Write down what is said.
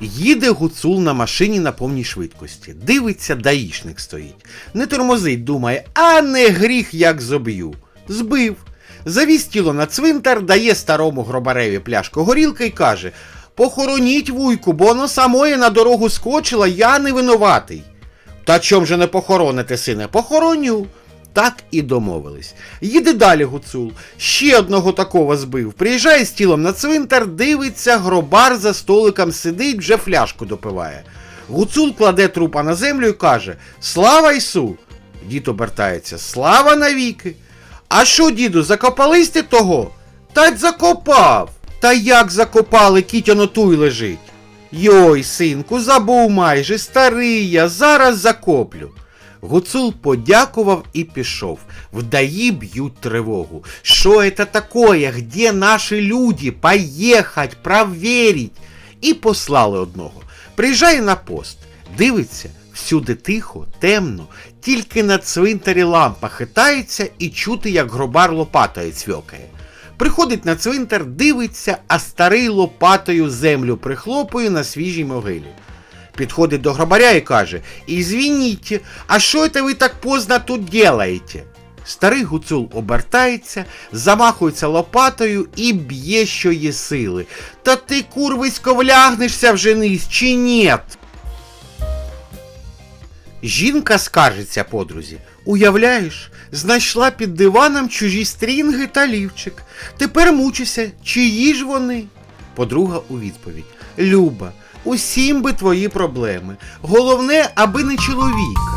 Їде гуцул на машині на повній швидкості. Дивиться, даїшник стоїть. Не тормозить, думає, а не гріх як зоб'ю. Збив. Завіз тіло на цвинтар, дає старому гробареві пляшку горілки і каже: Похороніть вуйку, бо воно самої на дорогу скочило, я не винуватий. Та чом же не похороните, сине? Похороню. Так і домовились. Їде далі гуцул. Ще одного такого збив. Приїжджає з тілом на цвинтар, дивиться, гробар за столиком сидить, вже фляжку допиває. Гуцул кладе трупа на землю і каже: Слава Ісу! Дід обертається, слава навіки. А що, діду, закопались ти того? Та й закопав. Та як закопали, кітяно туй лежить. Йой, синку, забув майже, старий я, зараз закоплю. Гуцул подякував і пішов. Вдаї б'ють тривогу. Що это такое? Где наші люди? Поїхать, проверить. І послали одного. Приїжджає на пост, дивиться, всюди тихо, темно, тільки на цвинтарі лампа хитається і чути, як гробар лопатою цвьокає. Приходить на цвинтар, дивиться, а старий лопатою землю прихлопує на свіжій могилі. Підходить до гробаря і каже: Ізвініть, а що це ви так поздно тут делаєте? Старий гуцул обертається, замахується лопатою і б'є, що є сили. Та ти, курвисько, влягнешся вже низ, чи нєт? Жінка скаржиться подрузі. Уявляєш, знайшла під диваном чужі стрінги та лівчик. Тепер мучуся, чиї ж вони? Подруга у відповідь. Люба, усім би твої проблеми. Головне, аби не чоловіка.